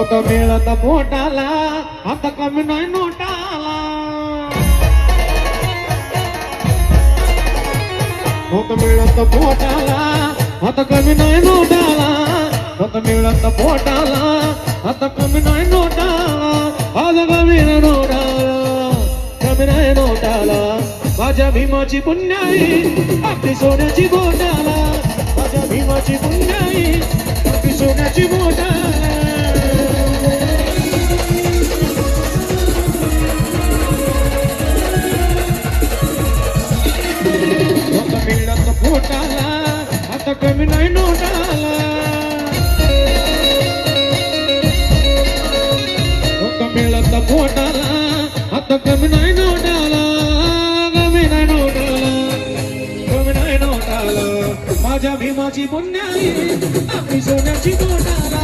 नव्हतं मिळत पोटाला आता कमी नाही नोटाला. नव्हतं मिळत पोटाला आता कमी नाही नोटाला. नव्हतं मिळत पोटाला आता कमी नाही नोटाला. आज कमी नाही नोटाला कमी नाही नोटाला. माझ्या भीमाची पुण्याई आपली सोन्याची बोटाला. घोटाला आता कमी नाही नोटाला. आता मिळत पोटाला आता कमी नाही नोटाला. कमी नाही नोटाला. कमी नाही नोटाला. माझ्या भीमाची पुण्याई आपली सोन्याची बोटाला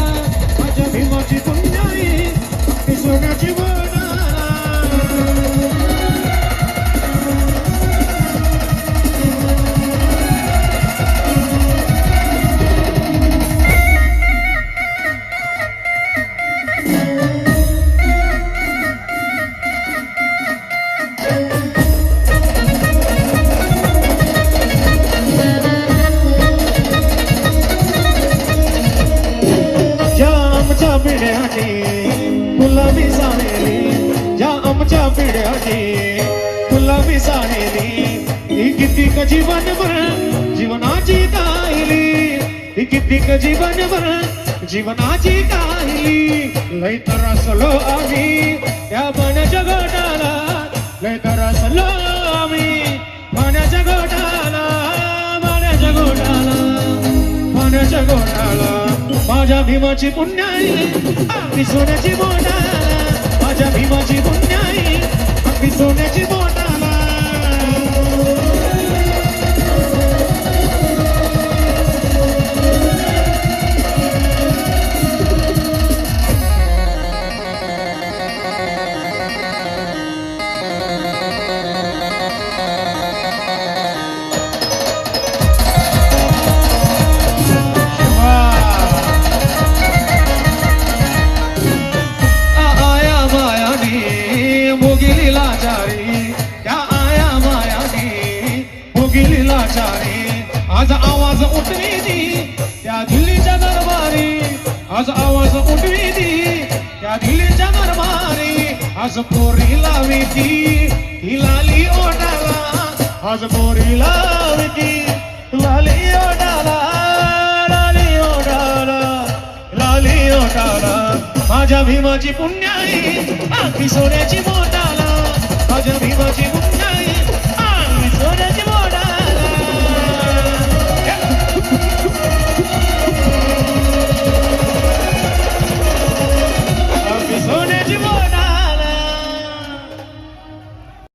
आमच्या पिढ्याने मी सानेली ही कितीक जीवनभर जीवनाची काहिली ही कितीक जीवनभर जीवनाची काहिली. लय तरसलो आम्ही त्या पाण्याच्या गटाला लय तरसलो आम्ही पाण्याच्या गोटाला पाण्याच्या गोटाला पाण्याच्या गोटाला माझ्या भीमाची पुण्याई आपली सोन्याची बोटाला. माझ्या भीमाची पुण्याई अगदी सोन्याची बोटाला मुगिली लाचारी त्या आया मायाने मुगिली लाचारी आज आवाज उठवी ती त्या दिल्लीच्या दरबारी. आज आवाज उठवी त्या दिल्लीच्या दरबारी. आज पोरी लावी ती लाली ओटाला आज पोरी लावी माझ्या भीमाची पुण्याई आखी सोन्याची बोटाला माझ्या भीमाची